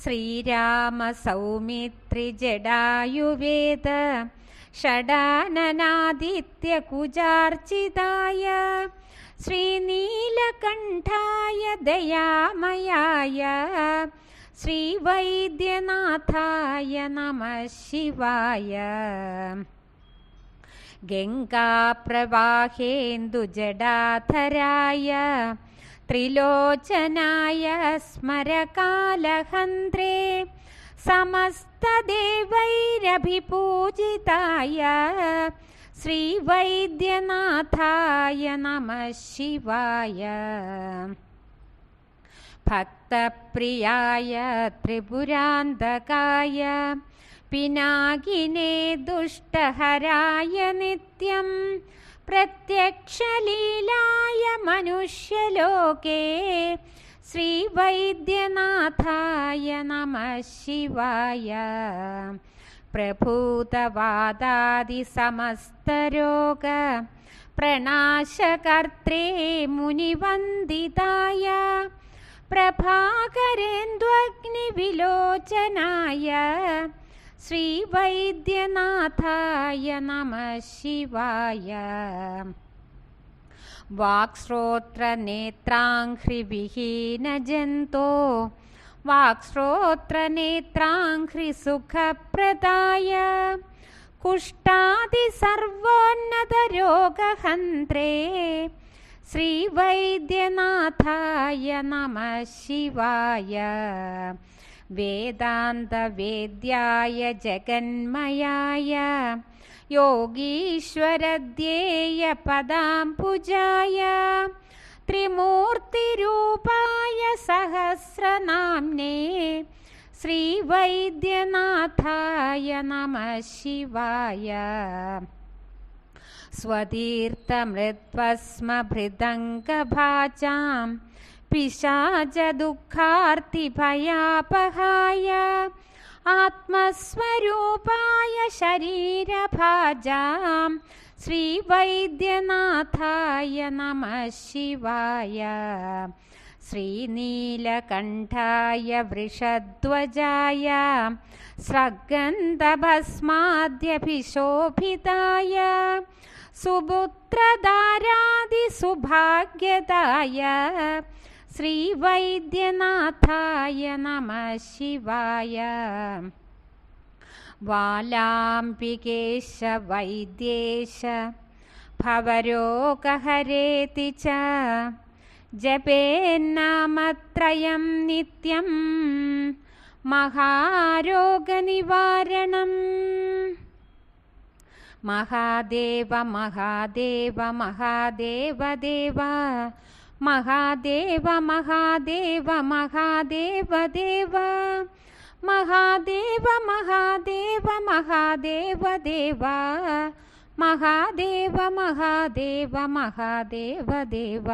ശ്രീരാമ സൗമിത്രി ജഡായുവേദ ശ്രീരാമസൗമിത്രിജടായുവേദ ഷടാനനാദിത്യകുജാർച്ചിതായ ശ്രീനീലകണ്ഠായ ദയാമയായ ശ്രീവൈദ്യനാഥായ നമ ശിവായ. ഗംഗാപ്രവാഹേന്ദുജടാധരായ त्रिलोचनाय स्मरकालहन्त्रे समस्तदेवैरभिपूजिताय श्रीवैद्यनाथाय नमः शिवाय भक्तप्रियाय त्रिपुरान्तकाय पिनाकिने दुष्टहराय नित्यं प्रत्यक्षलीलाय मनुष्यलोके श्रीवैद्यनाथाय नमः शिवाय। प्रभूतवादादिसमस्तरोग प्रणाशकर्त्रे मुनिवन्दिताय। प्रभाकरेन्द्वग्निविलोचनाय श्रीवैद्यनाथाय नमः शिवाय। वाक्श्रोत्रनेत्राङ्घ्रिविहीनजन्तो वाक्श्रोत्रनेत्राङ्घ्रिसुखप्रदाय कुष्ठादिसर्वोन्नतरोगहन्त्रे श्रीवैद्यनाथाय नमः शिवाय। वेदान्तवेद्याय जगन्मयाय योगीश्वरध्येयपदाम्बुजाय त्रिमूर्तिरूपाय सहस्रनाम्ने श्रीवैद्यनाथाय नमः शिवाय। स्वतीर्थमृत्वस्मभृदङ्गभाजां पिशाचदुःखार्तिभयापहाय आत्मस्वरूपाय शरीरभाजां श्रीवैद्यनाथाय नमः शिवाय। श्रीनीलकण्ठाय वृषध्वजाय स्रग्गन्धभस्माद्यभिशोभिताय सुपुत्रधारादिसुभाग्यदाय ശ്രീവൈദ്യനാഥായ നമ ശിവായ. വാലാംബികേശവൈദ്യേശ ഭവരോഗഹരേതി ച. ജപേന്നാമത്രയം നിത്യം മഹാരോഗനിവാരണം. മഹാദേവ മഹാദേവ മഹാദേവദേവ महादेव महादेव महादेव देव। महादेव महादेव महादेव देव। महादेव महादेव महादेव देव।